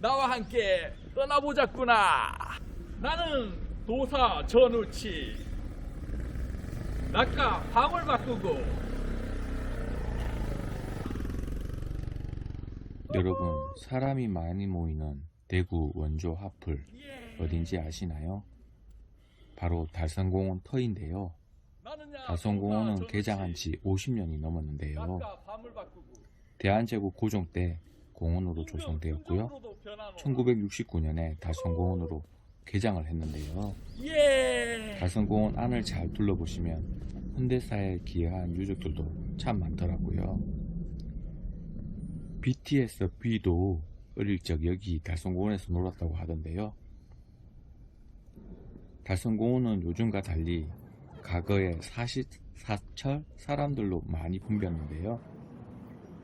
나와 함께 떠나보자꾸나. 나는 도사 전우치. 낙가 밤을 바꾸고 여러분, 사람이 많이 모이는 대구 원조 하플 어딘지 아시나요? 바로 달성공원 터인데요. 달성공원은 개장한. 지 50년이 넘었는데요. 대한제국 고종 때 공원으로 조성되었고요. 순정으로도 변하노라. 1969년에 달성공원으로 개장을 했는데요. 예. 달성공원 안을 잘 둘러보시면 현대사에 기여한 유적들도 참 많더라고요. BTS B도 어릴 적 여기 달성공원에서 놀았다고 하던데요. 달성공원은 요즘과 달리 과거에 사시, 사철 사람들로 많이 붐볐는데요.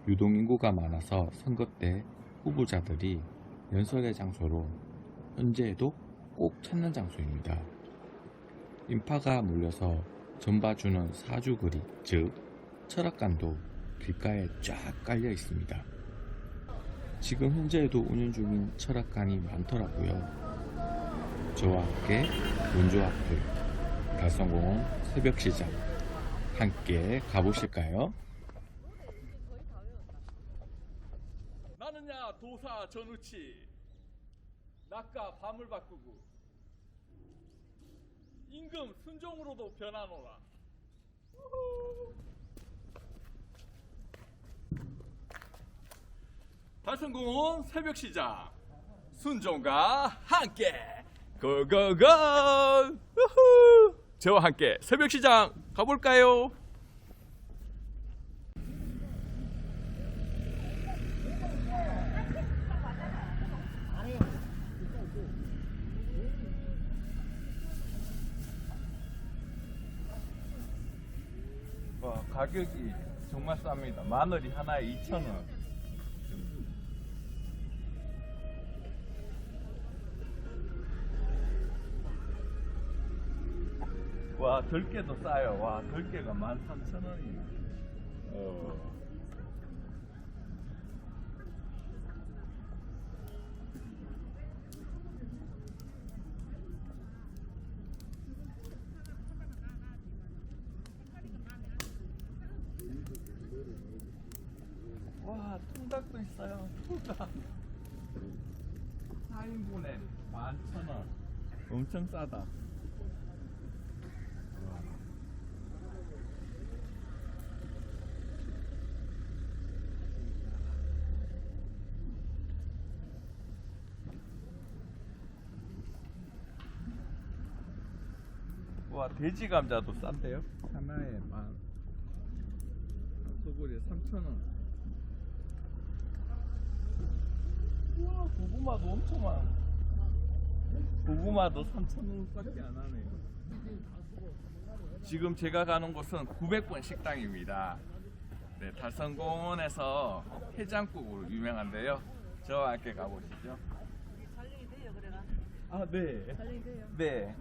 유동인구가 많아서 선거 때 후보자들이 연설의 장소로 현재에도 꼭 찾는 장소입니다. 인파가 몰려서 전봐주는 사주거리, 즉 철학관도 길가에 쫙 깔려 있습니다. 지금 현재에도 운영 중인 철학관이 많더라고요. 저와 함께 앞을 달성공원 새벽시장 함께 가보실까요? 도사 전우치 낙가 밤을 바꾸고 임금 순종으로도 변하노라. 달성공원 새벽 시장 순종과 함께 고고고 우후. 저와 함께 새벽 시장 가볼까요? 와, 가격이 정말 쌉니다. 마늘이 하나에 2,000원. 와, 들깨도 싸요. 와, 들깨가 13,000원이네. 어. 와, 통닭도 있어요. 통닭. 4인분에 11,000원. 엄청 싸다. 와 돼지 감자도 싼데요? 하나에 만 소불에 3,000원. 우와 고구마도 엄청 많아. 고구마도 3,000원밖에 안 하네요. 지금 제가 가는 곳은 900번 식당입니다. 네, 달성공원에서 해장국으로 유명한데요. 저와 함께 가보시죠. 살림이 돼요 그래가? 아 네. 살림이 돼요? 네.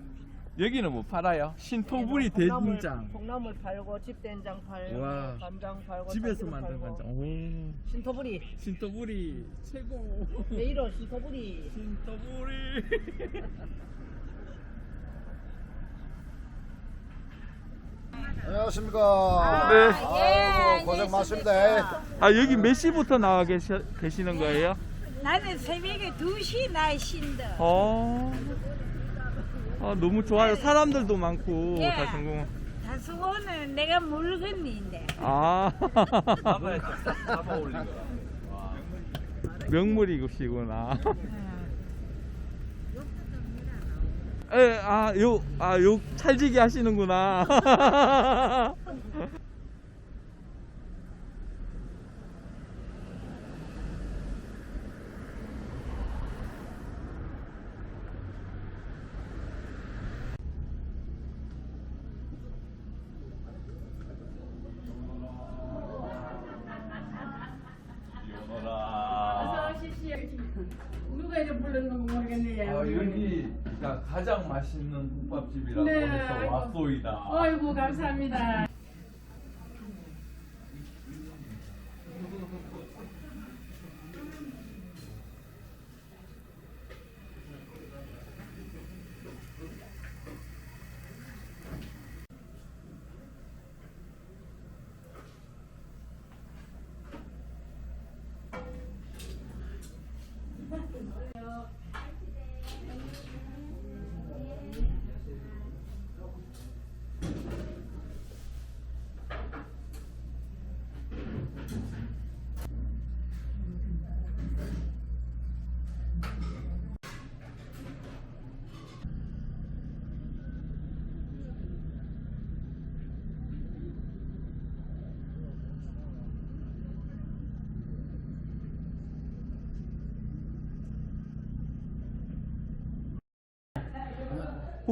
여기는 뭐 팔아요? 신토부리 콩나물, 대진장. 콩나물 팔고 집된장 팔고 와. 간장 팔고 집에서 만든 팔고. 간장. 오. 신토부리 신토부리 최고. 내 이름 신토부리 신토부리. 안녕하십니까. 네. 아이고, 고생 많습니다. 아 여기 몇 시부터 나와 계시, 계시는 거예요? 나는 새벽에 2시 날씬다. 어. 아 너무 좋아요. 사람들도 많고 예. 달성공. 다수고는 내가 물건인데. 아. 잡아 올린 거. 명물이시구나. 에, 아, 요, 아, 요, 찰지기 하시는구나. 오너라. 누가 이제 불렀는지 모르겠네요. 아, 여기 가 가장 맛있는 국밥집이라고 네, 해서 아이고. 왔소이다. 아이고 감사합니다.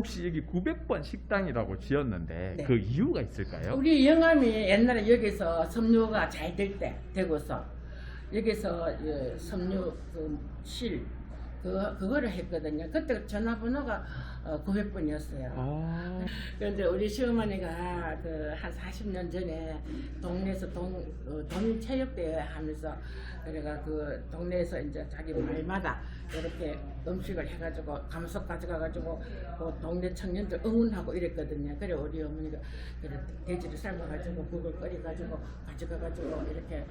혹시 여기 900번 식당이라고 지었는데 네. 그 이유가 있을까요? 우리 영감이 옛날에 여기서 섬유가 잘 될 때 되고서 여기서 예, 섬유 그 실 그, 그거를 했거든요. 그때 전화번호가 어, 900번이었어요. 아, 그런데 우리 시어머니가 그 한 40년 전에 동네에서 동, 어, 동체육대회 하면서 그래가 그 동네에서 이제 자기 말마다 이렇게 음식을 해가지고 감석 가져가가지고 그 동네 청년들 응원하고 이랬거든요. 그래 우리 어머니가 그래 돼지를 삶아가지고 국을 끓여가지고 가져가가지고 이렇게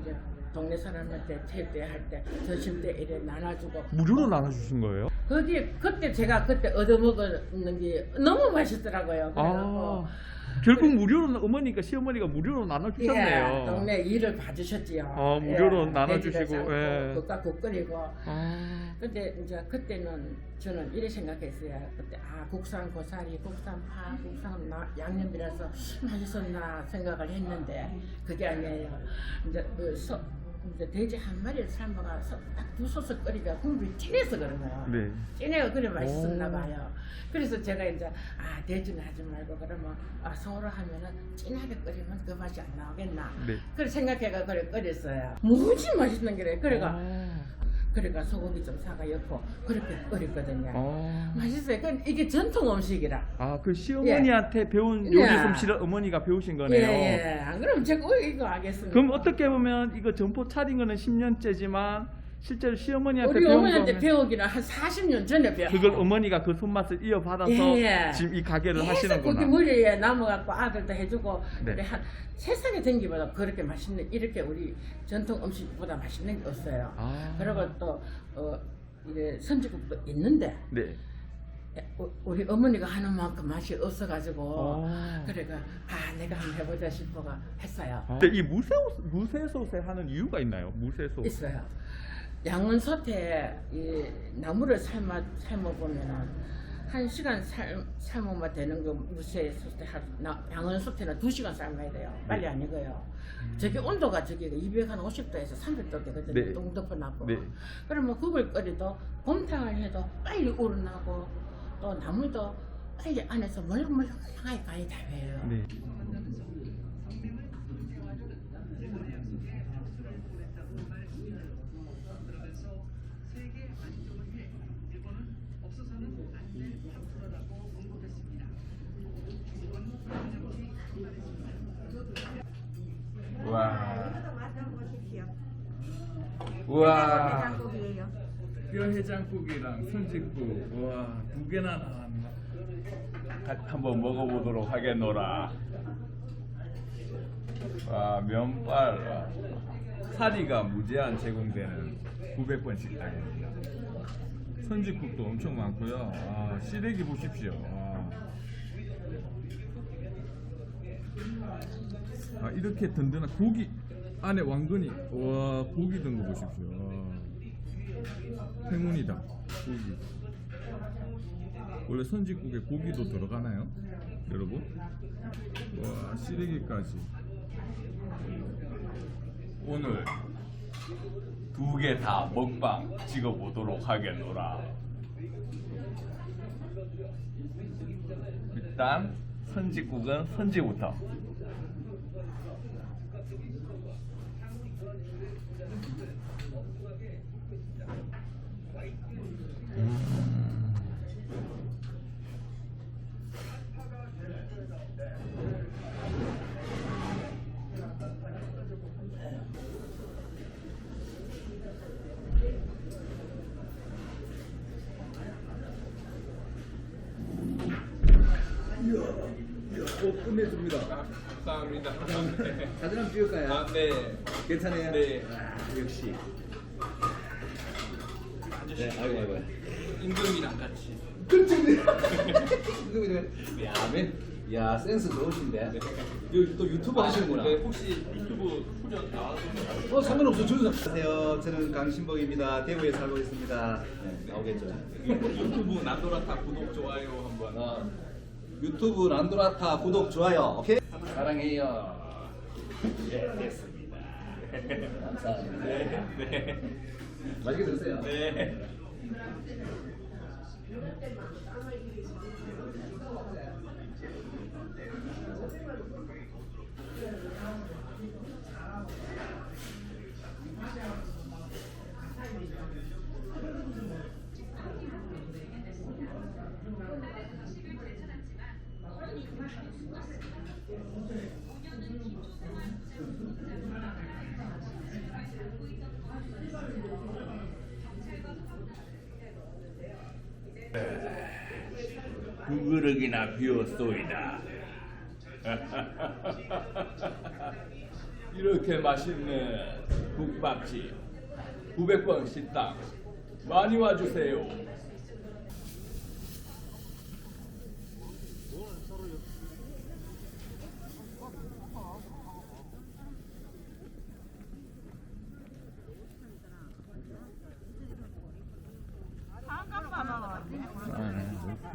이제 동네 사람한테 체육대회 할 때 점심 때 이래 나눠주고 무료로 나눠주신 거예요? 거기 그때 제가 그때 얻어먹었는 게 너무 맛있더라고요. 그래갖고 아, 결국 무료로 어머니가 시어머니가 무료로 예, 나눠주셨네요. 동네 일을 봐주셨지요. 아, 무료로 예, 나눠주시고, 예. 국가 국 끓이고. 아, 근데 이제 그때는 저는 이래 생각했어요. 그때 아 국산 고사리, 국산 파, 국산 나- 양념이라서 맛있었나 생각을 했는데 그게 아니에요. 이제 그 소, 이제 돼지 한 마리를 삶아가 딱두 소스 끓이가 국물이 진해서 그런 거예요. 네. 찐해가 그래 맛있었나 오. 봐요. 그래서 제가 이제 아 돼지는 하지 말고 그러면 아 송으로 하면은 진하게 끓이면 그 맛이 안 나오겠나. 네. 그래 생각해가 그래 끓였어요. 무지 맛있는 게래. 그래가 아, 그래가 소고기 좀 사가 넣고 그렇게 끓였거든요. 아. 맛있어요. 그 이게 전통 음식이라. 아, 그 시어머니한테 배운 요리 예. 솜씨를 어머니가 배우신 거네요. 예, 예. 안 그러면 제가 어, 이거 하겠습니다. 그럼 어떻게 보면 이거 점포 차린 거는 10년째지만 실제로 시어머니한테 우리 배운 어머니한테 배우기는 한 40년 전에 배워. 그걸 어머니가 그 손맛을 이어받아서 예, 예. 지금 이 가게를 계속 하시는구나. 거기 머리에 남아갖고 아들도 해주고 네. 그래 한 세상에 댕기보다 그렇게 맛있는 이렇게 우리 전통 음식보다 맛있는 게 없어요. 아. 그리고 또 어, 이래 선지국도 있는데 네. 우- 우리 어머니가 하는 만큼 맛이 없어가지고 아. 그래가 아 내가 한번 해보자 싶어가 했어요. 근데 이 무쇠 무쇠 솥에 하는 이유가 있나요? 무쇠 솥. 있어요. 양은 솥에 이 나무를 삶아 삶아 보면은 한 시간 삶 삶으면 되는 거 무쇠 솥에 한 나- 양은 솥에는 두 시간 삶아야 돼요. 빨리 안 익어요. 저기 온도가 저기 250도에서 300도 되거든요. 네. 똥 덮어놨고. 네. 그러면 국을 끓여도 곰탕을 해도 빨리 우러나고 또 나물도 빨리 안에서 멀렁멀렁하게 가야 돼요. 네. 와. 우와. 뼈 해장국이랑 순직국 와두 개나 나왔네. 가- 한번 먹어보도록 하겠노라. 와 면발 와. 사리가 무제한 제공되는 900번 식당입니다. 선지국도 엄청 많고요. 아, 시래기 보십시오. 와. 아, 이렇게 든든한 고기 안에 왕건이 와 고기 든 거 보십시오. 와. 행운이다 고기. 원래 선지국에 고기도 들어가나요, 여러분? 와 시래기까지. 오늘 두 개 다 먹방 찍어보도록 하겠노라. 일단 선지국은 선지부터. 끝내줍니다. 감사합니다. 사진 한번 찍을까요? 아, 네. 괜찮아요? 네. 아, 역시. 네, 아이고, 아이고. 임금이랑 같이. 이거 야, 맨, 야, 센스 좋으신데. 요, 또 유튜브 하시는구나. 네, 혹시 유튜브 후전 나와도 어, 상관없어. 저도. 안녕하세요. 저는 강신복입니다. 대구에 살고 있습니다. 네, 나오겠죠. 유튜브 나도라타 구독 좋아요 한번. 어, 유튜브 란도라타 구독, 좋아요. 오케이? 사랑해요. 예, 됐습니다. 감사합니다. 네, 네, 맛있게 드세요. 네. 비웠소이다. 이렇게 맛있는 국밥집 900번 식당 많이 와주세요.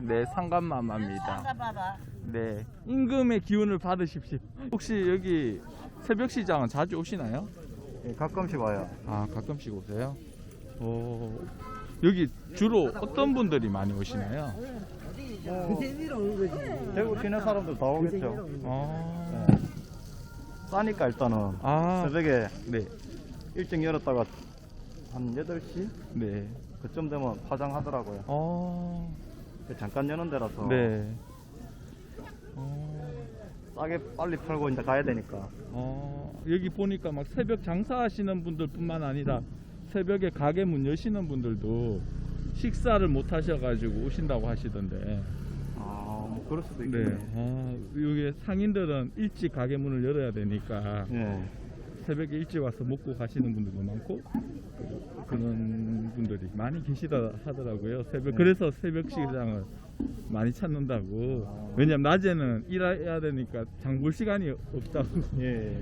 네, 상감마마입니다. 봐봐. 네, 임금의 기운을 받으십시오. 혹시 여기 새벽 시장은 자주 오시나요? 예, 가끔씩 와요. 아, 가끔씩 오세요. 오, 여기 주로 어떤 분들이 많이 오시나요? 대구 시내 사람들 다 오겠죠. 아, 싸니까 일단은 아, 새벽에 네, 일찍 열었다가 한 8시 네. 그쯤 되면 파장하더라고요. 어, 잠깐 여는 데라서 네. 어, 싸게 빨리 팔고 이제 가야 되니까. 어, 여기 보니까 막 새벽 장사하시는 분들뿐만 아니라 새벽에 가게 문 여시는 분들도 식사를 못 하셔가지고 오신다고 하시던데. 아, 뭐 그럴 수도 네. 있겠네. 아, 여기 상인들은 일찍 가게 문을 열어야 되니까 예. 새벽에 일찍 와서 먹고 가시는 분들도 많고 그런 분들이 많이 계시다 하더라고요. 새벽 그래서 새벽 시장을 많이 찾는다고. 왜냐면 낮에는 일해야 되니까 장볼 시간이 없다고. 예.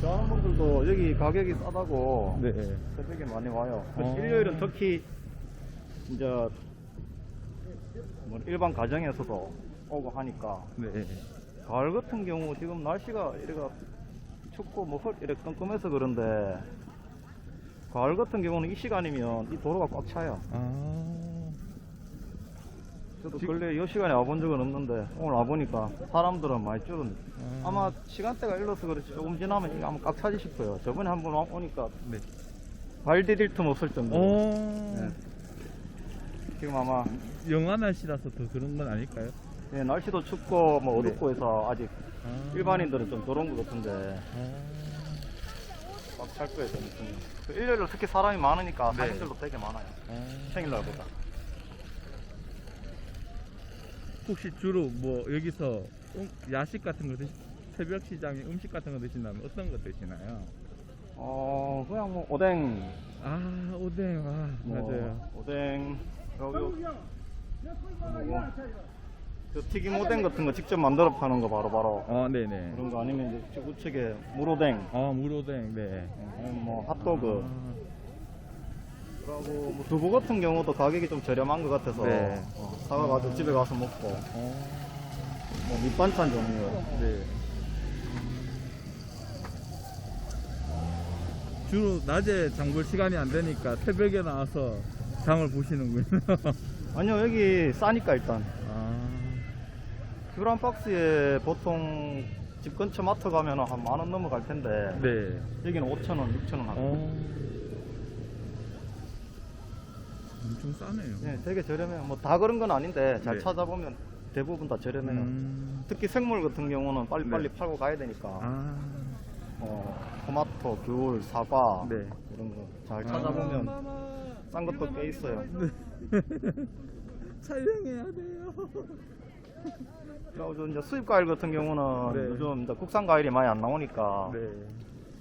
저하는 분들도 여기 가격이 싸다고 네. 새벽에 많이 와요. 어. 일요일은 특히 이제 뭐 일반 가정에서도 오고 하니까 네. 가을 같은 경우 지금 날씨가 이래가 춥고 뭐 헐, 이래 끔끔해서 그런데 가을 같은 경우는 이 시간이면 이 도로가 꽉 차요. 아. 저도 지- 근래 이 시간에 와본 적은 없는데 오늘 와보니까 사람들은 많이 줄은. 아. 아마 시간대가 일러서 그렇지 조금 지나면 이게 아마 꽉 차지 싶어요. 저번에 한 번 오니까 네. 발 디딜 틈 없을 정도로. 어. 네. 지금 아마 영하 날씨라서 더 그런 건 아닐까요? 예, 날씨도 춥고 뭐 어둡고 해서 아직 아. 일반인들은 좀 더러운 것 같은데 아. 꽉찰 거예요. 저는. 그 일요일로 특히 사람이 많으니까 네. 사람들도 되게 많아요. 아. 평일날보다. 혹시 주로 뭐 여기서 음- 야식 같은 거 드시, 새벽 시장에 음식 같은 거 드신다면 어떤 거 드시나요? 어 그냥 뭐 오뎅 아 오뎅 아 뭐 맞아요. 오뎅 그리고 뭐 고저 튀김 오뎅 같은 거 직접 만들어 파는 거 바로 바로 아 네네. 그런 거 아니면 이제 우측에 물오뎅 아 물오뎅 네. 아니면 뭐 핫도그 아, 그리고 뭐 두부 같은 경우도 가격이 좀 저렴한 것 같아서 네. 어, 사가지고 집에 가서 먹고 어, 뭐 밑반찬 종류 네. 주로 낮에 장 볼 시간이 안 되니까 새벽에 나와서 장을 보시는군요. 아니요 여기 싸니까 일단 한 박스에 보통 집 근처 마트 가면 한 만 원 넘어갈 텐데 네. 여기는 5천 원, 6천 원 하고 어. 엄청 싸네요. 네, 되게 저렴해요. 뭐 다 그런 건 아닌데 잘 네. 찾아보면 대부분 다 저렴해요. 음, 특히 생물 같은 경우는 빨리빨리 네. 팔고 가야 되니까 아, 어, 토마토, 귤, 사과 네. 이런 거 잘 찾아보면 싼 것도 꽤 있어요. 촬영해야 돼요. 그리고 이제 수입 과일 같은 경우는 네. 요즘 이제 국산 과일이 많이 안 나오니까 네.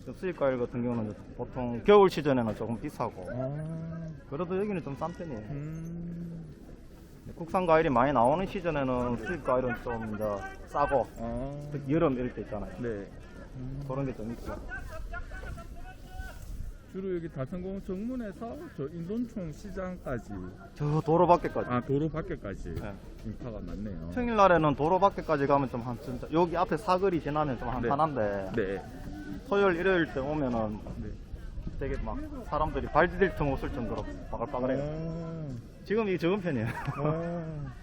좀 수입 과일 같은 경우는 이제 보통 겨울 시즌에는 조금 비싸고 아, 그래도 여기는 좀 싼 편이에요. 음, 국산 과일이 많이 나오는 시즌에는 수입 과일은 좀 이제 싸고 아, 특히 여름 이럴 때 있잖아요. 네. 음, 그런 게 좀 있고. 주로 여기 달성공 정문에서 저 인돈총 시장까지, 저 도로 밖에까지. 아 도로 밖에까지 네. 인파가 많네요. 평일날에는 도로 밖에까지 가면 좀 한, 진짜, 여기 앞에 사거리 지나면 좀 한산한데, 네. 토요일, 일요일 때 오면은 네. 되게 막 사람들이 발 디딜 틈 없을 정도로 바글바글해요. 아, 지금 이게 적은 편이에요. 아.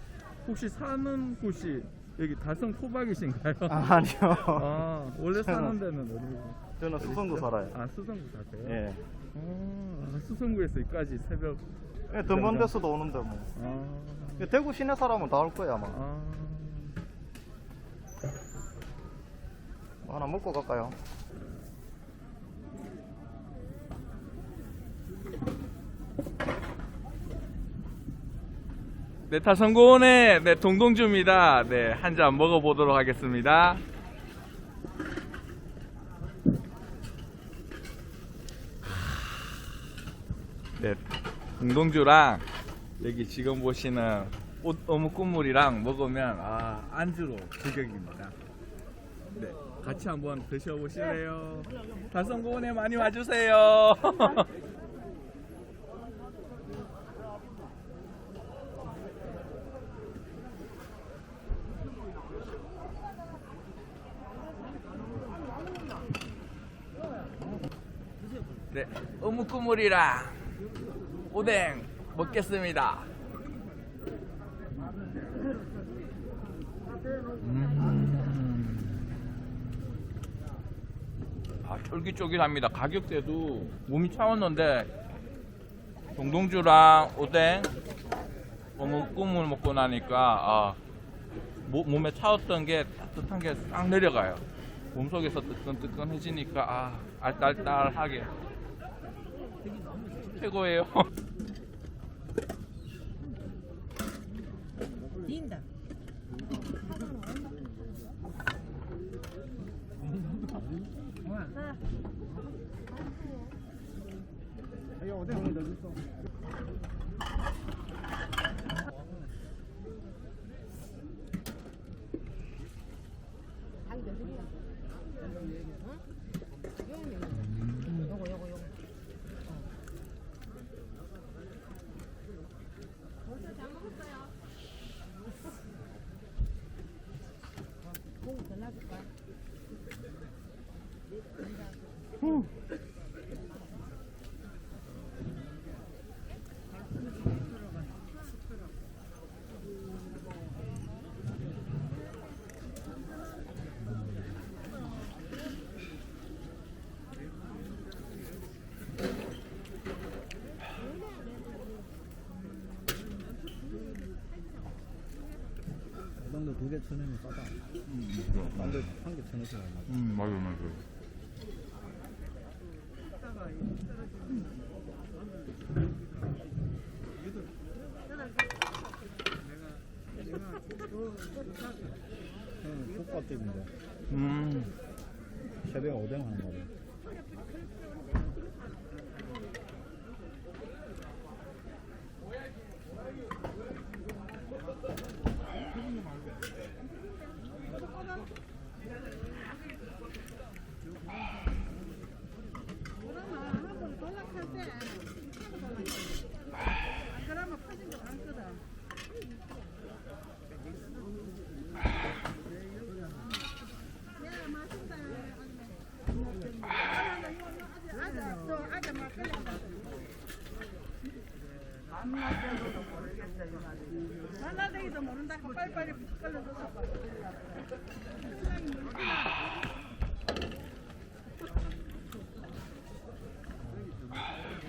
혹시 사는 곳이 여기 달성 토박이신가요? 아, 아니요. 아, 원래 사는 데는 어디? 저는 수성구 살아요. 아 수성구 사세요? 예. 아, 수성구에서 여기까지 새벽. 예, 덤먼 데서도 오는데 뭐. 아, 대구 시내 사람은 다 올 거야 아마. 아. 뭐 하나 먹고 갈까요? 네, 타성고원의 네, 동동주입니다. 네, 한 잔 먹어보도록 하겠습니다. 네, 동동주랑 여기 지금 보시는 옷 어묵 국물이랑 먹으면 아, 안주로 저격입니다. 네, 같이 한번 드셔보실래요? 달성고원에 많이 와주세요. 네, 어묵 국물이랑 오뎅 먹겠습니다. 음. 아, 쫄깃쫄깃합니다. 가격대도 몸이 차웠는데 동동주랑 오뎅 어묵 국물 먹고 나니까 아, 모- 몸에 차웠던 게 따뜻한 게 싹 내려가요. 몸속에서 뜨끈뜨끈해지니까 아 알딸딸하게 최고예요. 오 당도 두개 천원이면 싸다. 딴데 한개 천원씩 얼마? 음 맞아 맞아. 국밥집인데 음 새벽에 오뎅 하는 말이야. 하나되기도 모른다고 빨리빨리 걸려줘서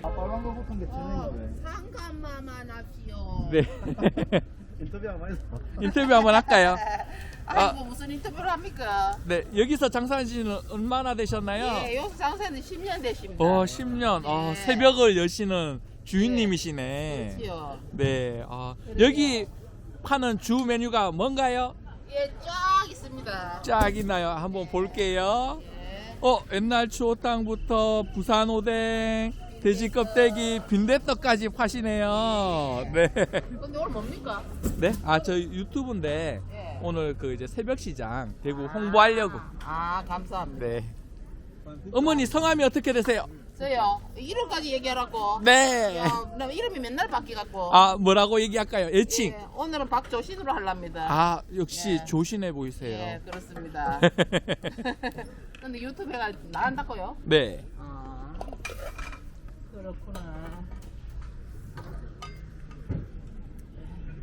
아 빨간 거 붙은 게 천원인데. 상감만 합시오. 네. 인터뷰 한번 해서. 인터뷰 한번 할까요? 아이고 무슨 인터뷰를 합니까? 네 여기서 장사한 지는 얼마나 되셨나요? 예, 요 장사는 10년 되십니다. 어 10년. 아, 네. 새벽을 여시는 주인님이시네. 그렇지요. 네. 아, 여기 파는 주 메뉴가 뭔가요? 예, 쫙 있습니다. 쫙 있나요? 한번 볼게요. 예. 어, 옛날 추어탕부터 부산 오뎅, 돼지 껍데기, 빈대떡까지 파시네요. 네. 근데 오늘 뭡니까? 네? 아, 저 유튜브인데 예. 오늘 그 이제 새벽 시장 대구 홍보하려고. 아, 감사합니다. 네. 어머니 성함이 어떻게 되세요? 저요, 이름까지 얘기하라고. 네. 야, 나 이름이 맨날 바뀌갖고. 아, 뭐라고 얘기할까요? 애칭. 예, 오늘은 박조신으로 하랍니다. 아, 역시 네. 조신해 보이세요. 예, 그렇습니다. 근데 유튜브가 나간다고요? 네. 아, 그렇구나.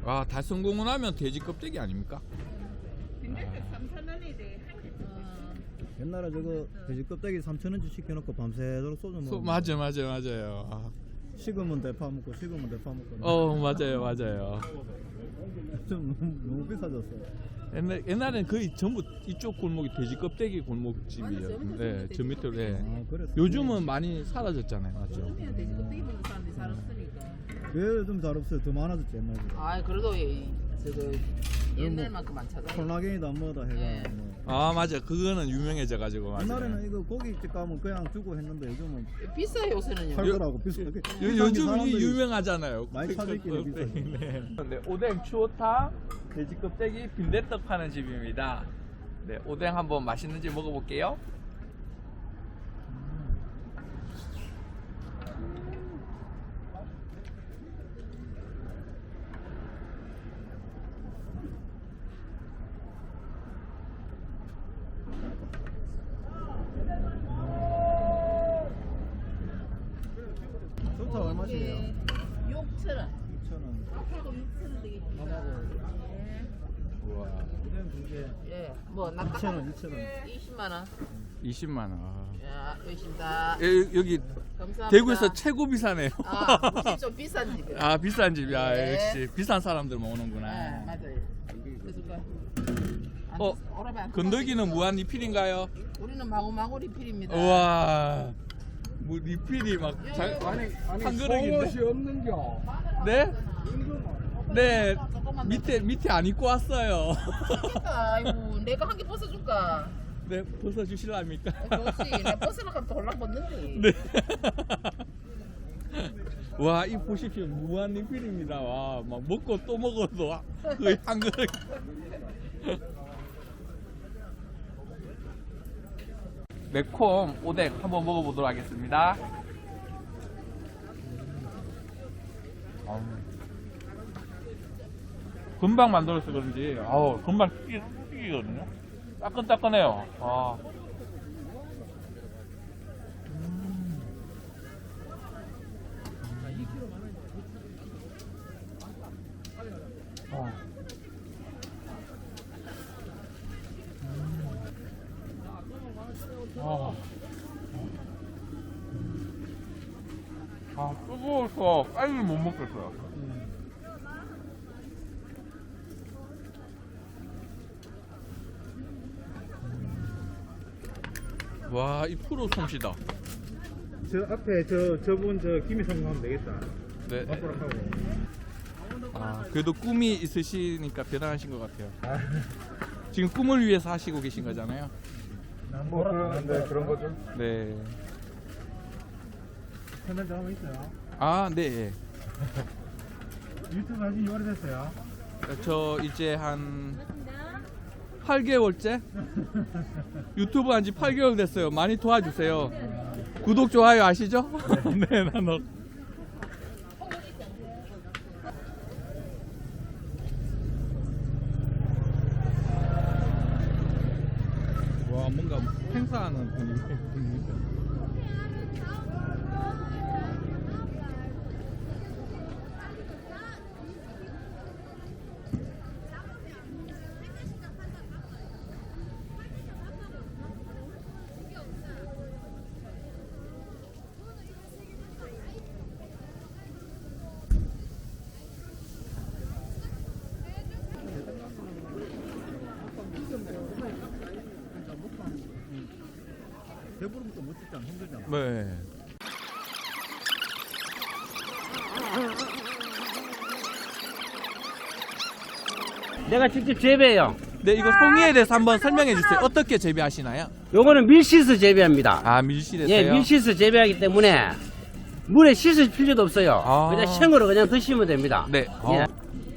아 달성공원 하면 돼지 껍데기 아닙니까? 옛날에 저거 돼지 껍데기 3,000원치 시켜놓고 밤새도록 소주 소, 먹고 맞아 맞아 맞아요. 아. 식으면 대파 먹고 식으면 대파 먹고 어 맞아요 맞아요. 좀 너무, 너무 비싸졌어요 옛날 옛날엔 거의 전부 이쪽 골목이 돼지 껍데기 골목집이에요. 맞아, 저 밑에 네, 저 밑으로. 네. 아 요즘은 많이 사라졌잖아요, 맞죠? 돼지 껍데기 먹는 사람들이 잘 없으니까. 왜 요즘 잘 없어요 더 많아졌지 옛날보다 아 그래도 이- 저거 옛날만큼 안 찾아. 콜라겐이다 뭐다 해가 예. 뭐. 아 맞아, 그거는 유명해져가지고. 옛날에는 이거 고깃집 가면 그냥 주고 했는데 요즘은 비싸요 요새는요. 팔더라고 비싸게 요, 비싼 게 요즘 이 사람들이 유명하잖아요. 많이 찾을기는 비싸죠. 네. 네, 오뎅 추어탕, 돼지 껍데기, 빈대떡 파는 집입니다. 네, 오뎅 한번 맛있는지 먹어볼게요. 좋다 얼마씩이에요? 6천 원. 6,000원 그리고 6천 원 되겠다. 우와, 오뎅 두개 예. 뭐 납작 2,000원 2,000원 20만 원. 20만 원. 야 열심다. 여- 여기 감사합니다. 대구에서 최고 비싸네요. 아, 혹시 좀 비싼 집이요. 아 비싼 집이야. 네. 역시 비싼 사람들만 오는구나. 네, 맞아요. 그래서 안 어, 건더기는 무한 리필인가요? 우리는 마구마구 리필입니다. 우와, 뭐 리필이 막 잘, 한 그릇인데. 없는겨. 네? 네, 조금만 밑에 밑에 안 입고 왔어요. 그러니까 아이고 내가 한 개 벗어줄까? 네, 벗어 주실랍니까? 어, 좋지. 내가 벗으려고 돌랑 벗는데. 네. 와, 이 보십시오. 무한 리필입니다. 와, 막 먹고 또 먹어도 거의 한 그릇. 매콤 오뎅 한번 먹어보도록 하겠습니다. 아우. 금방 만들어서 그런지 아우 금방 튀기, 튀기거든요. 따끈따끈해요. 아. 아. 아. 아, 뜨거워서 빨리 못 먹겠어요. 프로 솜씨다. 저 앞에 저 저분 저 김이 성공하면 되겠다 네. 앞으로 하고 아, 그래도 꿈이 있으시니까 대단하신 것 같아요. 지금 꿈을 위해서 하시고 계신 거잖아요. 뭐 그런 네, 그런 거죠 네. 채널 하고 있어요 아, 네. 유튜브 하신 지 오래됐어요 저 이제 한 8개월째 유튜브 한 지 8개월 됐어요. 많이 도와주세요. 구독 좋아요 아시죠? 네, 난 어. 와 뭔가 행사하는 분위기. 대부분부터 못 찍잖아 힘들잖아 네. 내가 직접 재배해요. 네, 이거 송이에 대해서 한번 설명해 주세요. 어떻게 재배하시나요? 요거는 밀시스 재배합니다. 아, 밀실에서요? 예, 밀시스 재배하기 때문에 물에 씻을 필요도 없어요. 아. 그냥 생으로 그냥 드시면 됩니다. 네. 예. 어.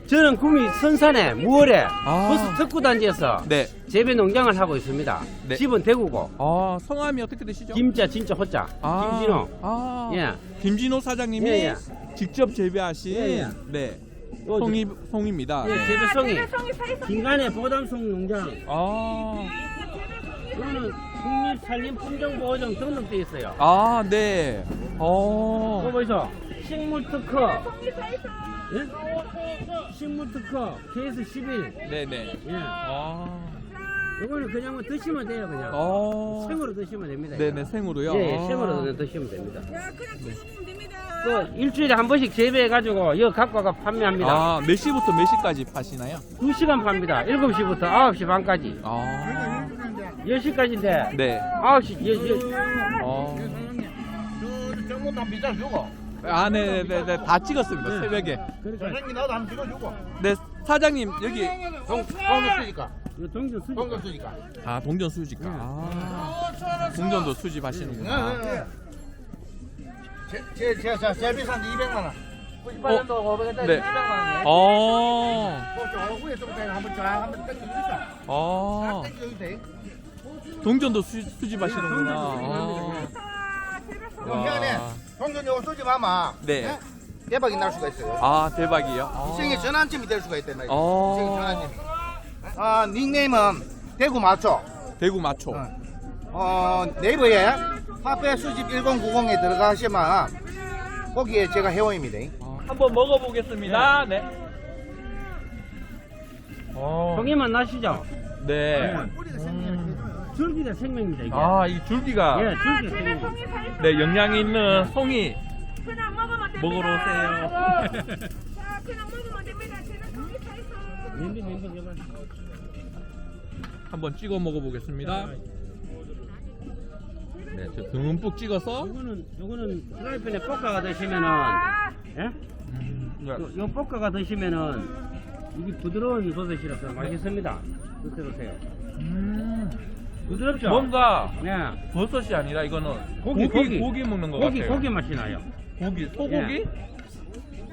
저는 구미 선산에 무월에 아. 버스 특구 단지에서 네. 재배 농장을 하고 있습니다. 네. 집은 대구고 아, 성함이 어떻게 되시죠? 김자 진짜 호자 아, 김진호. 아, 예. 김진호 사장님이 예, 예. 직접 재배하신 예, 예. 네. 요 송이 송입니다. 예, 네. 재배송이 김간의 보담송 농장 아. 이거는 국립산림품종보호종 등록돼 있어요. 아, 네. 어. 또 보이소? 식물 특허. 예? 식물 특허 KS 11. 네네. 예. 아. 이거는 그냥 뭐 드시면 돼요, 그냥. 어. 생으로 드시면 됩니다. 네네 이거. 생으로요. 예, 예, 아. 생으로 그냥 드시면 됩니다. 야, 그냥 찍으면 됩니다. 그 일주일에 한 번씩 재배해가지고 이거 갖고 와가 판매합니다. 아, 몇 시부터 몇 시까지 파시나요? 두 시간 팝니다. 7시부터 9시 반까지. 아. 10시까지인데 네. 9시, 여, 여, 어. 정문 한 비자 주고. 아, 네네네. 다 찍었습니다. 새벽에. 선생님 나도 한번 찍어주고. 네, 사장님, 여기. 동, 동전 쓰니까. 동전 수집. 동전 쓰니까. 아, 동전 수집가. 아. 동전도 수집하시는구나. 제, 제, 제, 제, 제 비싼 200만 원. 98년도 500원짜리 네. 200만 원이에요. 어. 그 오후에 좀 한번 쫙 한번 땡겨주니까. 어. 동전도 수, 수집하시는구나. 아. 좀 희한해. 동전 요거 쏘지 마마. 네. 예? 대박이 날 수가 있어요. 아, 대박이요? 아. 인생의 전환점이 될 수가 있단 말이에요. 어. 인생의 전환점 이. 아, 닉네임은 대구 마초. 대구 마초. 어. 어, 네이버에 화폐 수집 1090에 들어가시면 거기에 제가 회원입니다. 한번 먹어보겠습니다. 네. 어. 송이만 나시죠? 네. 줄기가 생명입니다, 이게. 아, 이 줄기가 예, 줄기가 생명. 네 영양이 있는 송이 그냥 먹으면 됩니다. 먹으러 오세요. 자, 그냥 먹으면 됩니다. 제가 거기 다 있어. 냄비, 냄비, 냄비. 한번 찍어 먹어보겠습니다. 네, 저 듬뿍 찍어서 요거는, 요거는 프라이팬에 볶아가 드시면은, 예? 네. 요, 요 볶아가 드시면은, 이게 부드러운 버섯이라서 맛있습니다. 드세요, 드세요. 음, 부드럽죠? 뭔가 네. 버섯이 아니라 이거는 고기, 고기 고기. 고기 먹는 것 고기, 같아요. 고기 맛이 나요. 고기 소고기? 예.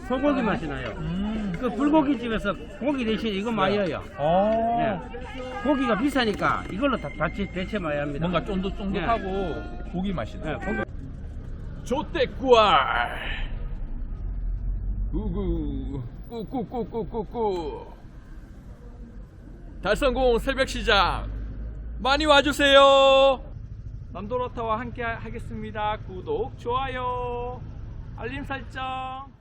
소고기 맛이 나요. 음. 그 불고기 집에서 고기 대신 이거 마여요. 어. 예. 고기가 비싸니까 이걸로 다 같이 대체 마야 합니다. 뭔가 쫀득쫀득하고 고기 맛이 예, 나요. 고기. 조떼꾸알 우구 꾸꾸꾸꾸꾸꾸 달성공 새벽 시장 많이 와주세요 남도로타와 함께 하겠습니다 구독 좋아요 알림 설정